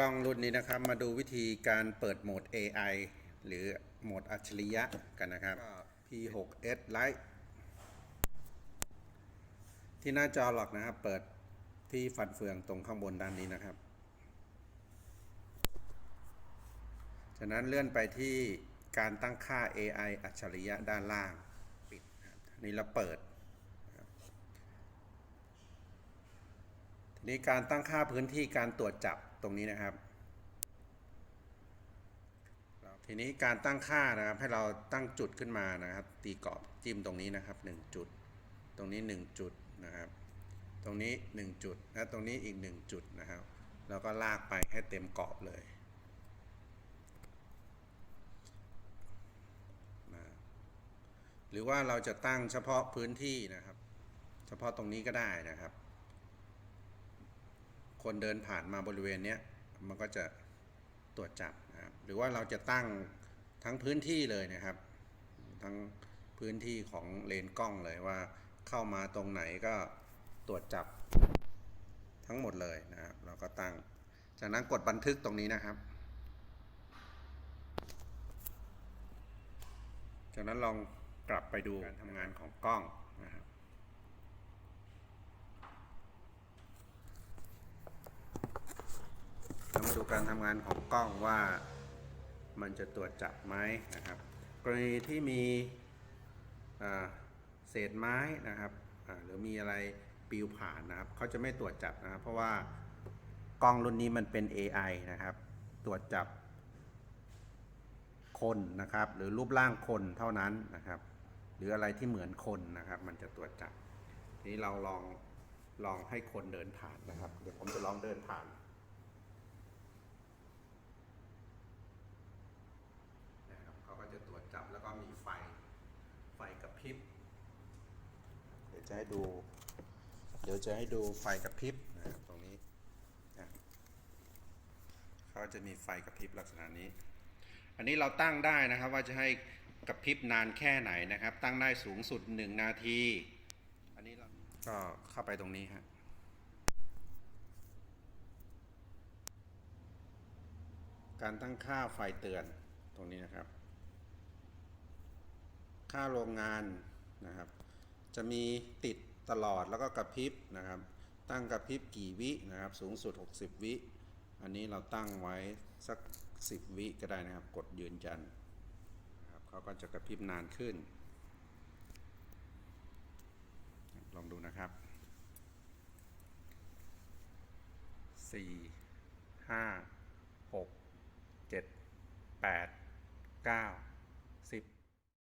ล้องรุ่นนี้นะครับ มาดูวิธีการเปิดโหมด AI หรือโหมดอัจฉริยะกันนะครับ P6s Lite ที่หน้าจอหลอกนะครับ เปิดที่ฟันเฟืองตรงข้างบนด้านนี้นะครับ จากนั้นเลื่อนไปที่การตั้งค่า AI อัจฉริยะด้านล่างปิดนะครับอันนี้เราเปิดทีนี้การตั้งค่าพื้นที่การตรวจจับ ตรงนี้นะครับ ทีนี้การตั้งค่านะครับให้เราตั้งจุดขึ้นมานะครับ ตีกรอบจิ้มตรงนี้นะครับ 1 จุด ตรงนี้ 1 จุดนะครับ ตรงนี้ 1 จุดและตรงนี้อีก 1 จุดนะครับ แล้วก็ลากไปให้เต็มกรอบเลยนะหรือว่าเราจะตั้งเฉพาะพื้นที่นะครับ เฉพาะตรงนี้ก็ได้นะครับ คนเดินผ่านมาบริเวณเนี้ยมันก็จะตรวจจับนะครับหรือว่าเราจะตั้งทั้งพื้นที่เลยนะครับ ทั้งพื้นที่ของเลนกล้องเลยว่าเข้ามาตรงไหนก็ตรวจจับทั้งหมดเลยนะครับ เราก็ตั้ง จากนั้นกดบันทึกตรงนี้นะครับ จากนั้นลองกลับไปดูการทำงานของกล้องนะครับ เรามาดู การทำงานของกล้องว่ามันจะตรวจจับไหมนะครับ กรณีที่มีเศษไม้นะครับหรือมีอะไรปิวผ่านนะครับเขาจะไม่ตรวจจับนะครับ เพราะว่ากล้องรุ่นนี้มันเป็น AI นะครับ ตรวจจับคนนะครับ หรือรูปร่างคนเท่านั้นนะครับ หรืออะไรที่เหมือนคนนะครับ มันจะตรวจจับ ทีนี้เราลองลองให้คนเดินผ่านนะครับ เดี๋ยวผมจะลองเดินผ่าน นะครับเขาก็จะตรวจจับแล้วก็มีไฟ ไฟกระพริบ เดี๋ยว จะให้ดู เดี๋ยวจะให้ดูไฟกระพริบนะครับตรงนี้นะเขาจะมีไฟกระพริบลักษณะนี้ อันนี้เราตั้งได้นะครับว่าจะให้กระพริบนานแค่ไหนนะครับ ตั้งได้สูงสุด 1 นาที อันนี้เราก็เข้าไปตรงนี้ฮะการตั้งค่าไฟเตือนตรงนี้นะครับ ค่าโรงงานนะครับ จะมีติดตลอดแล้วก็กระพริบนะครับ ตั้งกระพริบกี่วินะครับ สูงสุด 60 วิ อันนี้เราตั้งไว้สัก 10 วิก็ได้นะครับ กดยืนยันนะครับเขาก็จะกระพริบนานขึ้น ลองดูนะครับ 4 5 6 7 8 9